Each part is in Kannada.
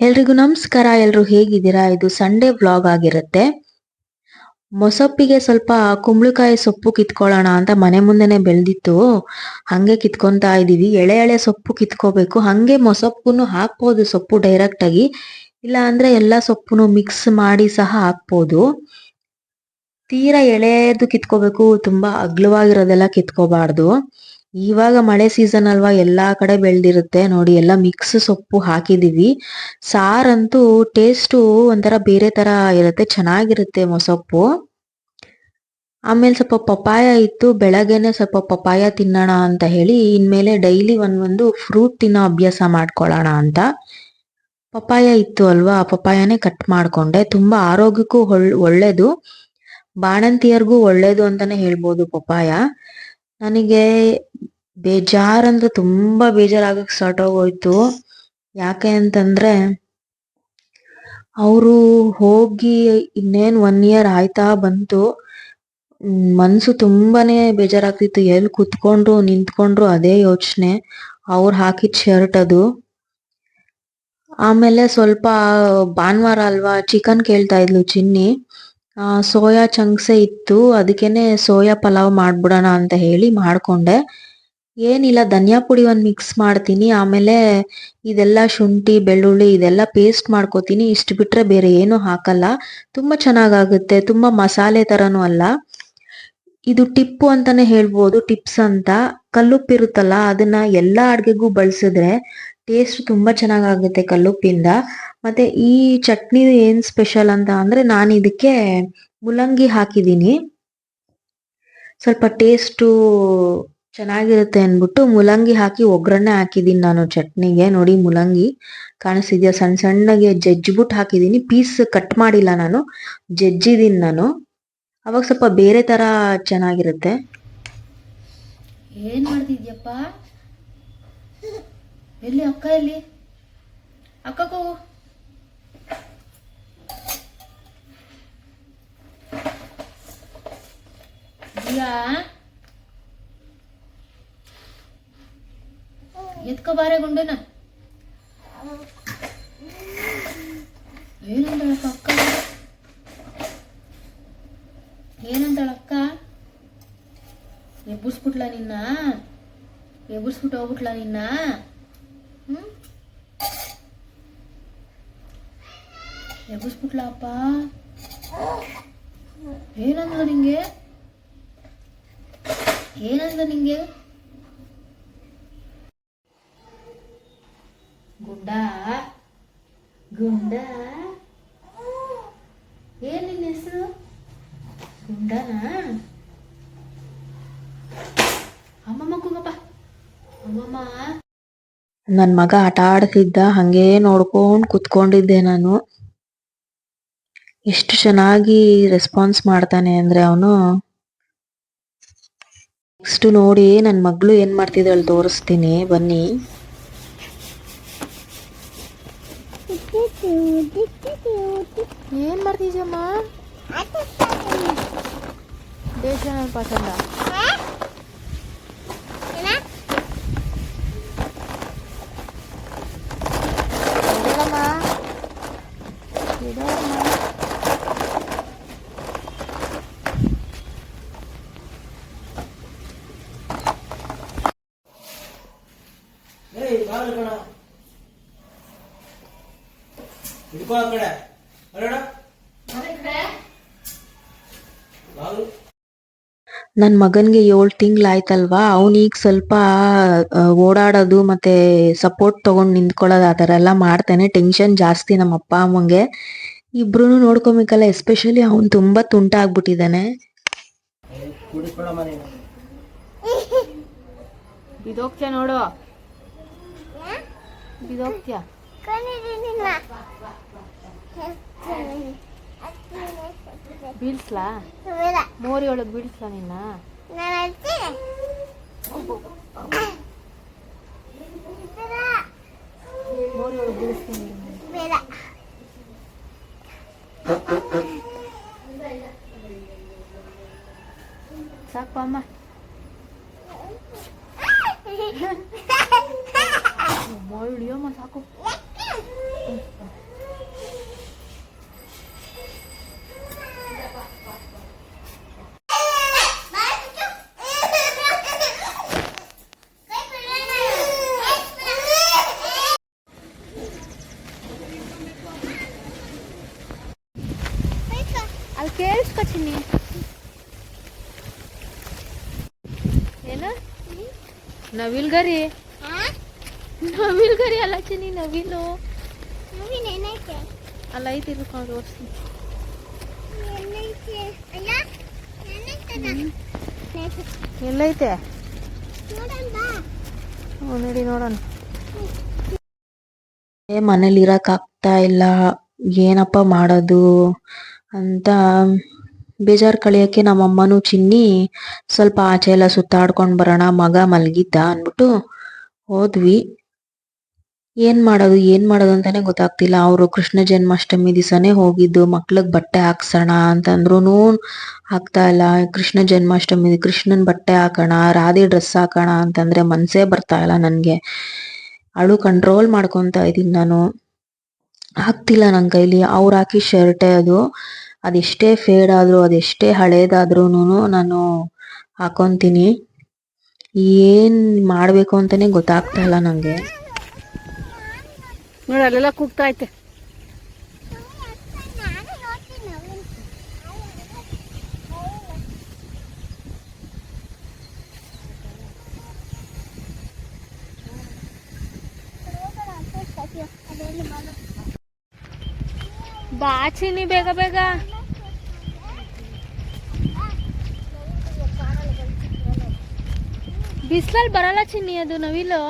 ಎಲ್ರಿಗೂ ನಮಸ್ಕಾರ, ಎಲ್ರು ಹೇಗಿದ್ದೀರಾ? ಇದು ಸಂಡೇ ವ್ಲಾಗ್ ಆಗಿರುತ್ತೆ. ಮೊಸಪ್ಪಿಗೆ ಸ್ವಲ್ಪ ಕುಂಬಳಕಾಯಿ ಸೊಪ್ಪು ಕಿತ್ಕೊಳ್ಳೋಣ ಅಂತ ಮನೆ ಮುಂದೆನೆ ಬೆಳೆದಿತ್ತು. ಹಂಗೆ ಕಿತ್ಕೊಂತಾ ಇದ್ದೀವಿ. ಎಳೆ ಎಳೆ ಸೊಪ್ಪು ಕಿತ್ಕೋಬೇಕು. ಹಂಗೆ ಮೊಸಪ್ಪುನು ಹಾಕ್ಬೋದು, ಸೊಪ್ಪು ಡೈರೆಕ್ಟ್ ಆಗಿ. ಇಲ್ಲ ಅಂದ್ರೆ ಎಲ್ಲಾ ಸೊಪ್ಪುನು ಮಿಕ್ಸ್ ಮಾಡಿ ಸಹ ಹಾಕ್ಬೋದು. ತೀರಾ ಎಳೆದು ಕಿತ್ಕೋಬೇಕು. ತುಂಬಾ ಅಗ್ಲವಾಗಿರೋದೆಲ್ಲ ಕಿತ್ಕೋಬಾರ್ದು. ಇವಾಗ ಮಳೆ ಸೀಸನ್ ಅಲ್ವಾ ಎಲ್ಲಾ ಕಡೆ ಬೆಳ್ದಿರುತ್ತೆ. ನೋಡಿ, ಎಲ್ಲ ಮಿಕ್ಸ್ ಸೊಪ್ಪು ಹಾಕಿದೀವಿ. ಸಾರಂತೂ ಟೇಸ್ಟು ಒಂಥರ ಬೇರೆ ತರ ಇರುತ್ತೆ. ಚೆನ್ನಾಗಿರುತ್ತೆ ಮೊಸೊಪ್ಪು ಆಮೇಲೆ ಸ್ವಲ್ಪ ಪಪಾಯ ಇತ್ತು. ಬೆಳಗ್ಗೆನೆ ಸ್ವಲ್ಪ ಪಪಾಯ ತಿನ್ನೋಣ ಅಂತ ಹೇಳಿ, ಇನ್ಮೇಲೆ ಡೈಲಿ ಒಂದೊಂದು ಒಂದು ಫ್ರೂಟ್ ತಿನ್ನೋ ಅಭ್ಯಾಸ ಮಾಡ್ಕೊಳ್ಳೋಣ ಅಂತ. ಪಪಾಯ ಇತ್ತು ಅಲ್ವಾ? ಪಪಾಯನೇ ಕಟ್ ಮಾಡ್ಕೊಂಡೆ. ತುಂಬಾ ಆರೋಗ್ಯಕ್ಕೂ ಒಳ್ಳೇದು. ಬಾಣಂತಿಯರ್ಗೂ ಒಳ್ಳೇದು ಅಂತಾನೆ ಹೇಳ್ಬೋದು ಪಪಾಯ ನನಗೆ ಬೇಜಾರ್ ಅಂದ್ರೆ ತುಂಬಾ ಬೇಜಾರಾಗಕ್ ಸ್ಟಾರ್ಟ್ ಆಗೋಯ್ತು. ಯಾಕೆ ಅಂತಂದ್ರೆ ಅವರು ಹೋಗಿ ಇನ್ನೇನ್ ಒನ್ ಇಯರ್ ಆಯ್ತಾ ಬಂತು. ಮನ್ಸು ತುಂಬಾನೇ ಬೇಜಾರಾಗ್ತಿತ್ತು. ಎಲ್ಲಿ ಕುತ್ಕೊಂಡ್ರು, ನಿಂತ್ಕೊಂಡ್ರು ಅದೇ ಯೋಚನೆ. ಅವ್ರು ಹಾಕಿದ ಶರ್ಟ್ ಅದು. ಆಮೇಲೆ ಸ್ವಲ್ಪ ಭಾನುವಾರ ಅಲ್ವಾ, ಚಿಕನ್ ಕೇಳ್ತಾ ಇದ್ಲು ಚಿನ್ನಿ. ಸೋಯಾ ಚಂಕ್ಸೆ ಇತ್ತು. ಅದಕ್ಕೇನೆ ಸೋಯಾ ಪಲಾವ್ ಮಾಡ್ಬಿಡೋಣ ಅಂತ ಹೇಳಿ ಮಾಡಿಕೊಂಡೆ. ಏನಿಲ್ಲ, ಧನಿಯಾ ಪುಡಿ ಒಂದು ಮಿಕ್ಸ್ ಮಾಡ್ತೀನಿ. ಆಮೇಲೆ ಇದೆಲ್ಲ ಶುಂಠಿ, ಬೆಳ್ಳುಳ್ಳಿ ಇದೆಲ್ಲ ಪೇಸ್ಟ್ ಮಾಡ್ಕೋತೀನಿ. ಇಷ್ಟು ಬಿಟ್ಟರೆ ಬೇರೆ ಏನೂ ಹಾಕಲ್ಲ. ತುಂಬ ಚೆನ್ನಾಗಾಗುತ್ತೆ. ತುಂಬ ಮಸಾಲೆ ಥರನೂ ಅಲ್ಲ. ಇದು ಟಿಪ್ಪು ಅಂತಾನೆ ಹೇಳ್ಬೋದು, ಟಿಪ್ಸ್ ಅಂತ. ಕಲ್ಲುಪ್ಪಿರುತ್ತಲ್ಲ ಅದನ್ನ ಎಲ್ಲ ಅಡುಗೆಗೂ ಬಳಸಿದ್ರೆ ಟೇಸ್ಟ್ ತುಂಬ ಚೆನ್ನಾಗಾಗುತ್ತೆ ಕಲ್ಲುಪ್ಪಿಂದ. ಮತ್ತೆ ಈ ಚಟ್ನಿ ಏನ್ ಸ್ಪೆಷಲ್ ಅಂತ ಅಂದ್ರೆ ನಾನು ಇದಕ್ಕೆ ಮುಲಂಗಿ ಹಾಕಿದ್ದೀನಿ. ಸ್ವಲ್ಪ ಟೇಸ್ಟು ಚೆನ್ನಾಗಿರುತ್ತೆ ಅಂದ್ಬಿಟ್ಟು ಮುಲಂಗಿ ಹಾಕಿ ಒಗ್ಗರಣೆ ಹಾಕಿದ್ದೀನಿ ನಾನು ಚಟ್ನಿಗೆ. ನೋಡಿ ಮುಲಂಗಿ ಕಾಣಿಸ್ತಿದ್ಯಾ? ಸಣ್ಣ ಸಣ್ಣಗೆ ಜಜ್ಜಿಬಿಟ್ಟು ಹಾಕಿದ್ದೀನಿ. ಪೀಸ್ ಕಟ್ ಮಾಡಿಲ್ಲ ನಾನು ಜಜ್ಜಿದ್ದೀನಿ ನಾನು. ಅವಾಗ ಸ್ವಲ್ಪ ಬೇರೆ ತರ ಚೆನ್ನಾಗಿರುತ್ತೆ. ಏನ್ ಮಾಡ್ತಿದ್ಯಪ್ಪ? ಎಲ್ಲಿ ಅಕ್ಕ ಎಲ್ಲಿ? ದಿಯಾ ಎತ್ಕೋ ಬಾರೆ ಗುಂಡನ. ಏನಂದಳಪ್ಪ ಅಕ್ಕ? ಏನಂದಳಕ್ಕ ಎಬ್ಬುಸ್ಬಿಟ್ಲ ನಿನ್ನ? ಎಬ್ಬುಸ್ಬಿಟ್ಟು ಹೋಗ್ಬಿಟ್ಲ ನಿನ್ನ? ಹ್ಮ್? ಎಬ್ಬುಸ್ಬಿಟ್ಲ ಅಪ್ಪ? ಏನಂದ ನಿಂಗೆ? ಏನಂದ ನಿಂಗೆ? ಗುಂಡ. ಗುಂಡ. ಏನ್ ನಿನ್ನ ಹೆಸರು? ಗುಂಡನಾ? ಅಮ್ಮಮ್ಮ ಕೂಗಪ್ಪ. ಅಮ್ಮಮ್ಮ. ನನ್ ಮಗ ಆಟ ಆಡ್ತಿದ್ದ, ಹಂಗೆ ನೋಡ್ಕೊಂಡ್ ಕುತ್ಕೊಂಡಿದ್ದೆ ನಾನು. ಎಷ್ಟು ಚೆನ್ನಾಗಿ ರೆಸ್ಪಾನ್ಸ್ ಮಾಡ್ತಾನೆ ಅಂದ್ರೆ ಅವನು ನೆಕ್ಸ್ಟ್ ನೋಡಿ ನನ್ನ ಮಗಳು ಏನು ಮಾಡ್ತಿದ್ದಾಳೆ ತೋರಿಸ್ತೀನಿ ಬನ್ನಿ. ಏನು ಮಾಡ್ತಿದ್ಯಮ್ಮ? ದೇಶ ಪಸಂದ ಹಿಡ್ಕೋ ಆ ಕಡೆ. ಅಲ್ಲೋಡ ನನ್ ಮಗನ್ಗೆ ಏಳು ತಿಂಗ್ಳಾಯ್ತಲ್ವಾ ಅವನೀಗ ಸ್ವಲ್ಪ ಓಡಾಡೋದು ಮತ್ತೆ ಸಪೋರ್ಟ್ ತಗೊಂಡ್ ನಿಂತ್ಕೊಳ್ಳೋದು ಆ ಥರ ಎಲ್ಲ ಮಾಡ್ತಾನೆ. ಟೆನ್ಷನ್ ಜಾಸ್ತಿ ನಮ್ಮ ಅಪ್ಪ ಅಮ್ಮಂಗೆ. ಇಬ್ರು ನೋಡ್ಕೊಬೇಕಲ್ಲ ಎಸ್ಪೆಷಲಿ ಅವನು ತುಂಬಾ ತುಂಟ ಆಗ್ಬಿಟ್ಟಿದ್ದಾನೆ ಕುಡಿಸ್ಬೇಡಮ್ಮ ನೀನು ಬಿದೋಗ್ತ್ಯ ನೋಡು ಬಿದೋಗ್ತ್ಯ ಬೀಳ್ಸ್ಲಾ ಮೋರಿ ಒಳಗ್ ಬೀಳ್ಸ್ಲಾ ನಿನ್ನ ಮೋರಿ ಒಳಗ್ ಬೀಳಿಸ್ತೀನಿ ಸಾಕು ಅಮ್ಮ ಮೋರಿ ಹಿಡಿಯಮ್ಮ ಸಾಕು ಕೇಳಿಸ್ಕೊ ಚಿನ್ನಿ ಏನ ನವಿಲ್ ಗರಿ? ನವಿಲ್ ಗರಿ ಅಲ್ಲ ಚಿನ್ನಿ ನವಿಲು. ಅಲ್ಲ ಐತಿ ಇರ್ಕೊಂಡು ತೋರಿಸ್ತೀನಿ ಎಲ್ಲೈತೆ? ಹ್ಞೂ ನಡಿ ನೋಡೋಣ. ಏ ಮನೇಲಿ ಇರಕ್ ಆಗ್ತಾ ಇಲ್ಲ. ಏನಪ್ಪ ಮಾಡೋದು? ಅಂತ ಬೇಜಾರ್ ಕಳಿಯಕ್ಕೆ ನಮ್ಮಮ್ಮನೂ ಚಿನ್ನಿ ಸ್ವಲ್ಪ ಆಚೆ ಎಲ್ಲ ಸುತ್ತಾಡ್ಕೊಂಡು ಬರೋಣ, ಮಗ ಮಲಗಿದ್ದ ಅಂದ್ಬಿಟ್ಟು ಹೋದ್ವಿ. ಏನು ಮಾಡೋದು ಏನು ಮಾಡೋದು ಅಂತಾನೆ ಗೊತ್ತಾಗ್ತಿಲ್ಲ. ಅವರು ಕೃಷ್ಣ ಜನ್ಮಾಷ್ಟಮಿ ದಿವಸನೇ ಹೋಗಿದ್ದು, ಮಕ್ಳಿಗೆ ಬಟ್ಟೆ ಹಾಕ್ಸೋಣ ಅಂತಂದ್ರೂ ಆಗ್ತಾ ಇಲ್ಲ. ಕೃಷ್ಣ ಜನ್ಮಾಷ್ಟಮಿ, ಕೃಷ್ಣನ ಬಟ್ಟೆ ಹಾಕೋಣ, ರಾಧೆ ಡ್ರೆಸ್ ಹಾಕೋಣ ಅಂತಂದ್ರೆ ಮನಸ್ಸೇ ಬರ್ತಾ ಇಲ್ಲ ನನಗೆ. ಅಳು ಕಂಟ್ರೋಲ್ ಮಾಡ್ಕೊಂತ ಇದೀನಿ ನಾನು. ಆಗ್ತಿಲ್ಲ ನನ್ನ ಕೈಲಿ. ಅವ್ರು ಹಾಕಿ ಶರ್ಟೇ ಅದು. ಅದೆಷ್ಟೇ ಫೇಡ್ ಆದರೂ ಅದೆಷ್ಟೇ ಹಳೇದಾದ್ರೂ ನಾನು ಹಾಕೊತೀನಿ. ಏನ್ ಮಾಡ್ಬೇಕು ಅಂತಾನೆ ಗೊತ್ತಾಗ್ತಾ ಇಲ್ಲ ನಂಗೆ. ನೋಡಿ ಅಲ್ಲೆಲ್ಲ ಕೂಗ್ತಾ ಐತೆ ಬಾಚಿನಿ ಬೇಗ ಬೇಗ. ಬಿಸ್ಲಲ್ಲಿ ಬರಲ್ಲ ಚಿನ್ನಿ, ಅದು ನವಿಲು.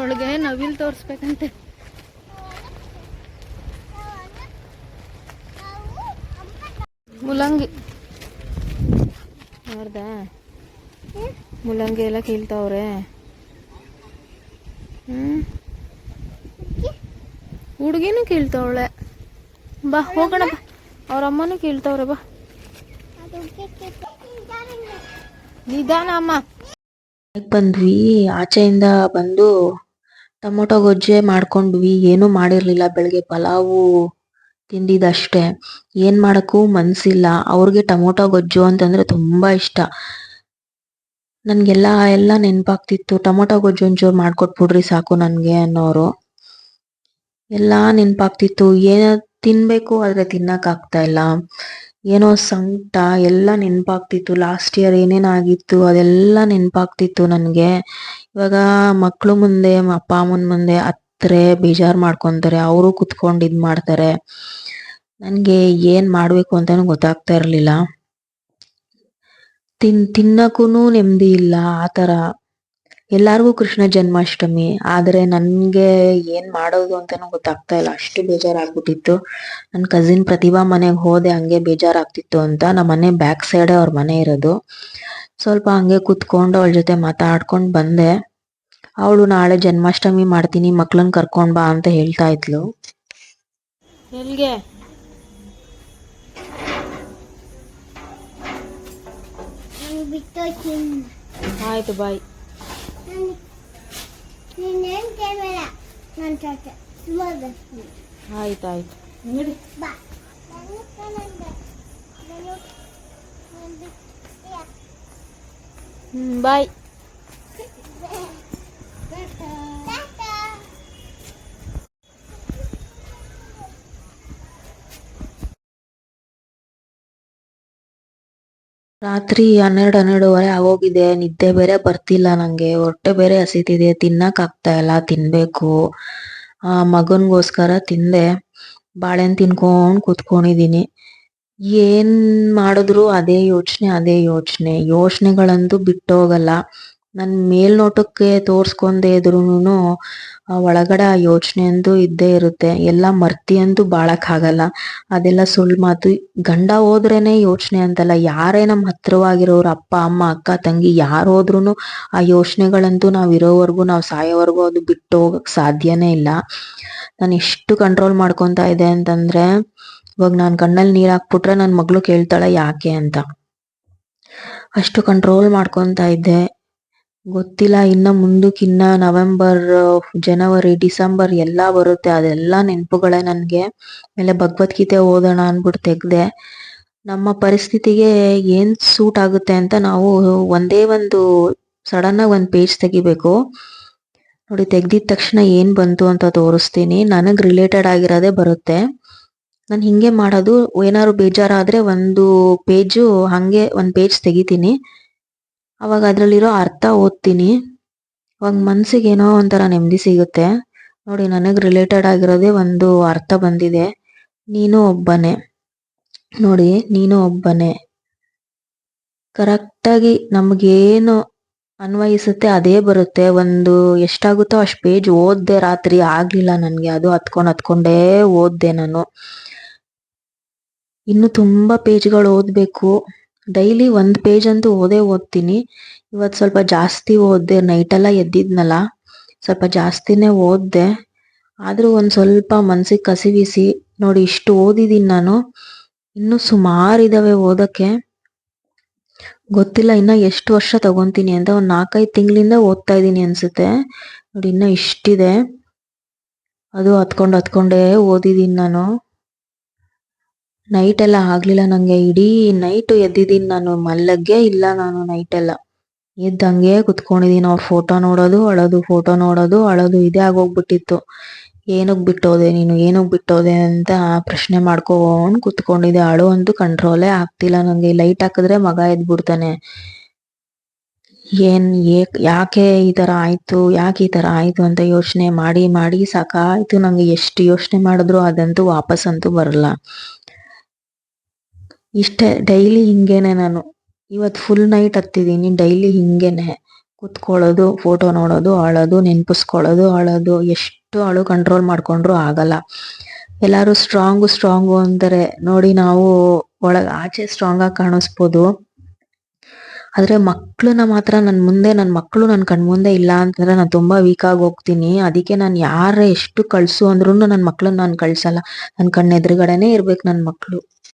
ಒಳಗೆ ನವಿಲ್ ತೋರಿಸ್ಬೇಕಂತೆ. ಮುಲಂಗಿ. ನೋಡ್ದ ಮುಲಂಗಿ ಎಲ್ಲ ಕೀಳ್ತಾವ್ರೆ. ಹ್ಮ್. ಹುಡುಗಿನೂ ಕೀಳ್ತಾವಳೆ. ಬಾ, ಹೋಗೋಣ ಬಾ. ಅವ್ರ ಅಮ್ಮನೂ ಕೇಳ್ತಾವ್ರೆ, ಬಾ. ನಿಧಾನ ಅಮ್ಮ. ಬಂದ್ವಿ, ಆಚೆಯಿಂದ ಬಂದು ಟೊಮೊಟೊ ಗೊಜ್ಜೆ ಮಾಡ್ಕೊಂಡ್ವಿ, ಏನೂ ಮಾಡಿರ್ಲಿಲ್ಲ ಬೆಳಗ್ಗೆ ಪಲಾವು ತಿಂದಿದ್ದಷ್ಟೇ. ಏನ್ ಮಾಡಕ್ಕೂ ಮನ್ಸಿಲ್ಲ, ಅವ್ರಿಗೆ ಟೊಮೊಟೊ ಗೊಜ್ಜು ಅಂತಂದ್ರೆ ತುಂಬಾ ಇಷ್ಟ. ನನ್ಗೆಲ್ಲ, ಎಲ್ಲ ನೆನ್ಪಾಗ್ತಿತ್ತು, ಟೊಮೊಟೊ ಗೊಜ್ಜು ಒಂಚೂರು ಮಾಡ್ಕೊಟ್ಬಿಡ್ರಿ ಸಾಕು ನನ್ಗೆ ಅನ್ನೋರು. ಎಲ್ಲಾ ನೆನ್ಪಾಗ್ತಿತ್ತು, ಏನ ತಿನ್ಬೇಕು ಆದ್ರೆ ತಿನ್ನಕ್ ಆಗ್ತಾ ಇಲ್ಲ. ಏನೋ ಸಂಕಟ, ಎಲ್ಲ ನೆನಪಾಗ್ತಿತ್ತು. ಲಾಸ್ಟ್ ಇಯರ್ ಏನೇನ್ ಆಗಿತ್ತು ಅದೆಲ್ಲ ನೆನಪಾಗ್ತಿತ್ತು ನನ್ಗೆ. ಇವಾಗ ಮಕ್ಳು ಮುಂದೆ ಅಪ್ಪ, ಅಮ್ಮನ್ ಮುಂದೆ ಹತ್ರೆ ಬೇಜಾರ್ ಮಾಡ್ಕೊಂತಾರೆ. ಅವರು ಕುತ್ಕೊಂಡು ಇದ್ ಮಾಡ್ತಾರೆ. ನನ್ಗೆ ಏನ್ ಮಾಡ್ಬೇಕು ಅಂತಾನು ಗೊತ್ತಾಗ್ತಾ ಇರ್ಲಿಲ್ಲ. ತಿನ್, ತಿನ್ನಕೂನು ನೆಮ್ಮದಿ ಇಲ್ಲ ಆತರ ಎಲ್ಲಾರ್ಗೂ ಕೃಷ್ಣ ಜನ್ಮಾಷ್ಟಮಿ. ಆದ್ರೆ ನನ್ಗೆ ಏನ್ ಮಾಡೋದು ಅಂತಾನು ಗೊತ್ತಾಗ್ತಾ ಇಲ್ಲ. ಅಷ್ಟು ಬೇಜಾರಾಗ್ಬಿಟ್ಟಿತ್ತು. ನನ್ ಕಸಿನ್ ಪ್ರತಿಭಾ ಮನೆಗ್ ಹೋದೆ ಹಂಗೆ ಬೇಜಾರಾಗ್ತಿತ್ತು ಅಂತ. ನಮ್ಮ ಮನೆ ಬ್ಯಾಕ್ ಸೈಡ್ ಅವ್ರ ಮನೆ ಇರೋದು. ಸ್ವಲ್ಪ ಹಂಗೆ ಕುತ್ಕೊಂಡು ಅವಳ ಜೊತೆ ಮಾತಾಡ್ಕೊಂಡ್ ಬಂದೆ. ಅವಳು ನಾಳೆ ಜನ್ಮಾಷ್ಟಮಿ ಮಾಡ್ತೀನಿ ಮಕ್ಳನ್ ಕರ್ಕೊಂಡ್ ಬಾ ಅಂತ ಹೇಳ್ತಾ ಇದ್ಲು. ಎಲ್ಗೆ? ಆಯ್ತು ಬಾಯ್ ಆಯ್ತು ಆಯ್ತು ನಡಿ ಹ್ಮ್ ಬಾಯ್ ರಾತ್ರಿ ಹನ್ನೆರಡು ಹನ್ನೆರಡುವರೆ ಆಗೋಗಿದೆ. ನಿದ್ದೆ ಬೇರೆ ಬರ್ತಿಲ್ಲ ನಂಗೆ. ಹೊಟ್ಟೆ ಬೇರೆ ಹಸಿತಿದೆ. ತಿನ್ನಕ್ ಆಗ್ತಾ ಇಲ್ಲ. ತಿನ್ಬೇಕು. ಆ ಮಗನ್ಗೋಸ್ಕರ ತಿಂದೆ. ಬಾಳೆಹಣ್ಣು ತಿನ್ಕೊಂಡ್ ಕುತ್ಕೊಂಡಿದೀನಿ. ಏನ್ ಮಾಡಿದ್ರು ಅದೇ ಯೋಚನೆ ಅದೇ ಯೋಚನೆ. ಯೋಚನೆಗಳಂತೂ ಬಿಟ್ಟೋಗಲ್ಲ. ನನ್ ಮೇಲ್ನೋಟಕ್ಕೆ ತೋರ್ಸ್ಕೊಂಡೇ ಇದ್ರೂನು ಆ ಒಳಗಡೆ ಆ ಯೋಚನೆ ಅಂದು ಇದ್ದೇ ಇರುತ್ತೆ. ಎಲ್ಲ ಮರ್ತಿ ಅಂತೂ ಬಾಳಕ್ ಆಗಲ್ಲ ಅದೆಲ್ಲ ಸುಳ್ಳು ಮಾತು. ಗಂಡ ಹೋದ್ರೇನೆ ಯೋಚನೆ ಅಂತಲ್ಲ. ಯಾರೇ ನಮ್ ಹತ್ರವಾಗಿರೋರು ಅಪ್ಪ, ಅಮ್ಮ, ಅಕ್ಕ, ತಂಗಿ ಯಾರು ಹೋದ್ರೂ ಆ ಯೋಚನೆಗಳಂತೂ ನಾವ್ ಇರೋವರೆಗೂ ನಾವ್ ಸಾಯೋವರೆಗೂ ಅದು ಬಿಟ್ಟು ಹೋಗಕ್ ಸಾಧ್ಯನೇ ಇಲ್ಲ. ನಾನು ಎಷ್ಟು ಕಂಟ್ರೋಲ್ ಮಾಡ್ಕೊಂತ ಇದೆ ಅಂತಂದ್ರೆ, ಇವಾಗ ನಾನ್ ಕಣ್ಣಲ್ಲಿ ನೀರ್ ಹಾಕ್ಬಿಟ್ರೆ ನನ್ ಮಗಳು ಕೇಳ್ತಾಳೆ ಯಾಕೆ ಅಂತ. ಅಷ್ಟು ಕಂಟ್ರೋಲ್ ಮಾಡ್ಕೊಂತ ಇದ್ದೆ. ಗೊತ್ತಿಲ್ಲ, ಇನ್ನ ಮುಂದಕ್ಕಿನ್ನ ನವೆಂಬರ್, ಜನವರಿ, ಡಿಸೆಂಬರ್ ಎಲ್ಲಾ ಬರುತ್ತೆ. ಅದೆಲ್ಲ ನೆನಪುಗಳೇ ನನಗೆ. ಆಮೇಲೆ ಭಗವದ್ಗೀತೆ ಓದೋಣ ಅಂದ್ಬಿಟ್ಟು ತೆಗ್ದೆ. ನಮ್ಮ ಪರಿಸ್ಥಿತಿಗೆ ಏನ್ ಸೂಟ್ ಆಗುತ್ತೆ ಅಂತ ನಾವು ಒಂದೇ ಒಂದು ಸಡನ್ ಆಗಿ ಒಂದ್ ಪೇಜ್ ತೆಗಿಬೇಕು. ನೋಡಿ, ತೆಗ್ದಿದ ತಕ್ಷಣ ಏನ್ ಬಂತು ಅಂತ ತೋರಿಸ್ತೀನಿ. ನನಗ್ ರಿಲೇಟೆಡ್ ಆಗಿರೋದೇ ಬರುತ್ತೆ. ನಾನು ಹಿಂಗೆ ಮಾಡೋದು, ಏನಾದ್ರು ಬೇಜಾರಾದ್ರೆ ಒಂದು ಪೇಜು ಹಂಗೆ ಒಂದು ಪೇಜ್ ತೆಗಿತೀನಿ. ಅವಾಗ ಅದರಲ್ಲಿರೋ ಅರ್ಥ ಓದ್ತೀನಿ. ಅವಾಗ ಮನ್ಸಿಗೆ ಏನೋ ಒಂಥರ ನೆಮ್ಮದಿ ಸಿಗುತ್ತೆ. ನೋಡಿ, ನನಗೆ ರಿಲೇಟೆಡ್ ಆಗಿರೋದೇ ಒಂದು ಅರ್ಥ ಬಂದಿದೆ. ನೀನು ಒಬ್ಬನೇ. ನೋಡಿ, ನೀನು ಒಬ್ಬನೇ. ಕರೆಕ್ಟಾಗಿ ನಮಗೇನು ಅನ್ವಯಿಸುತ್ತೆ ಅದೇ ಬರುತ್ತೆ. ಒಂದು ಎಷ್ಟಾಗುತ್ತೋ ಅಷ್ಟು ಪೇಜ್ ಓದ್ದೆ ರಾತ್ರಿ ಆಗಲಿಲ್ಲ ನನಗೆ. ಅದು ಹತ್ಕೊಂಡು ಹತ್ಕೊಂಡೇ ಓದ್ದೆ ನಾನು. ಇನ್ನು ತುಂಬಾ ಪೇಜ್ಗಳು ಓದ್ಬೇಕು. ಡೈಲಿ ಒಂದು ಪೇಜ್ ಅಂತೂ ಓದೇ ಓದ್ತೀನಿ. ಇವತ್ತು ಸ್ವಲ್ಪ ಜಾಸ್ತಿ ಓದ್ದೆ ನೈಟ್ ಎಲ್ಲ ಎದ್ದಿದ್ನಲ್ಲ, ಸ್ವಲ್ಪ ಜಾಸ್ತಿನೇ ಓದ್ದೆ. ಆದರೂ ಒಂದು ಸ್ವಲ್ಪ ಮನ್ಸಿಗೆ ಕಸಿವಿಸಿ, ನೋಡಿ ಇಷ್ಟು ಓದಿದೀನಿ ನಾನು. ಇನ್ನೂ ಸುಮಾರು ಇದ್ದಾವೆ ಓದಕ್ಕೆ. ಗೊತ್ತಿಲ್ಲ ಇನ್ನ ಎಷ್ಟು ವರ್ಷ ತಗೊಂತೀನಿ ಅಂತ ಒಂದು ನಾಲ್ಕೈದು ತಿಂಗಳಿಂದ ಓದ್ತಾ ಇದೀನಿ ಅನ್ಸುತ್ತೆ. ನೋಡಿ ಇನ್ನ ಇಷ್ಟಿದೆ. ಅದು ಹತ್ಕೊಂಡು ಹತ್ಕೊಂಡೇ ಓದಿದೀನಿ ನಾನು. ನೈಟ್ ಎಲ್ಲ ಆಗ್ಲಿಲ್ಲ ನಂಗೆ. ಇಡೀ ನೈಟ್ ಎದ್ದಿದ್ದೀನಿ ನಾನು. ಮಲ್ಲಗ್ಗೆ ಇಲ್ಲ ನಾನು ನೈಟ್ ಎಲ್ಲ. ಎದ್ದಂಗೆ ಹಂಗೆ ಕುತ್ಕೊಂಡಿದೀನಿ ಅವ್ರ ಫೋಟೋ ನೋಡೋದು, ಅಳೋದು ಫೋಟೋ ನೋಡೋದು, ಅಳೋದು, ಇದೇ ಆಗೋಗ್ಬಿಟ್ಟಿತ್ತು. ಏನಕ್ ಬಿಟ್ಟೋದೆ ನೀನು? ಏನಕ್ ಬಿಟ್ಟೋದೆ ಅಂತ ಪ್ರಶ್ನೆ ಮಾಡ್ಕೊಂಡ್ ಕುತ್ಕೊಂಡಿದ್ದೆ. ಅಳು ಅಂತೂ ಕಂಟ್ರೋಲೇ ಆಗ್ತಿಲ್ಲ ನಂಗೆ. ಲೈಟ್ ಹಾಕಿದ್ರೆ ಮಗ ಎದ್ಬಿಡ್ತಾನೆ. ಏನ್ ಯಾಕೆ ಈ ತರ ಆಯ್ತು? ಯಾಕೆ ಈ ತರ ಆಯ್ತು ಅಂತ ಯೋಚನೆ ಮಾಡಿ ಮಾಡಿ ಸಾಕಾಯ್ತು ನಂಗೆ. ಎಷ್ಟು ಯೋಚನೆ ಮಾಡಿದ್ರು ಅದಂತೂ ವಾಪಸ್ ಅಂತೂ ಬರಲ್ಲ. ಇಷ್ಟೇ, ಡೈಲಿ ಹಿಂಗೇನೆ ನಾನು. ಇವತ್ತು ಫುಲ್ ನೈಟ್ ಹತ್ತಿದೀನಿ, ಡೈಲಿ ಹಿಂಗೇನೆ. ಕುತ್ಕೊಳ್ಳೋದು ಫೋಟೋ ನೋಡೋದು, ಅಳೋದು, ನೆನ್ಪಿಸ್ಕೊಳ್ಳೋದು, ಅಳೋದು. ಎಷ್ಟು ಅಳು ಕಂಟ್ರೋಲ್ ಮಾಡ್ಕೊಂಡ್ರು ಆಗಲ್ಲ. ಎಲ್ಲರೂ ಸ್ಟ್ರಾಂಗು ಸ್ಟ್ರಾಂಗು ಅಂತಾರೆ ನೋಡಿ ನಾವು ಒಳಗೆ ಆಚೆ ಸ್ಟ್ರಾಂಗ್ ಆಗಿ ಕಾಣಿಸ್ಬೋದು. ಆದ್ರೆ ಮಕ್ಕಳನ್ನ ಮಾತ್ರ ನನ್ನ ಮುಂದೆ ನನ್ನ ಮಕ್ಕಳು ನನ್ನ ಕಣ್ ಮುಂದೆ ಇಲ್ಲ ಅಂತಂದ್ರೆ ನಾನು ತುಂಬಾ ವೀಕ್ ಆಗಿ ಹೋಗ್ತೀನಿ. ಅದಕ್ಕೆ ನಾನು ಯಾರೇ ಎಷ್ಟು ಕಳ್ಸು ಅಂದ್ರೂ ನನ್ನ ಮಕ್ಕಳನ್ನ ನಾನು ಕಳ್ಸಲ್ಲ. ನನ್ನ ಕಣ್ಣು ಎದುರುಗಡೆನೇ ಇರ್ಬೇಕು ನನ್ನ ಮಕ್ಳು.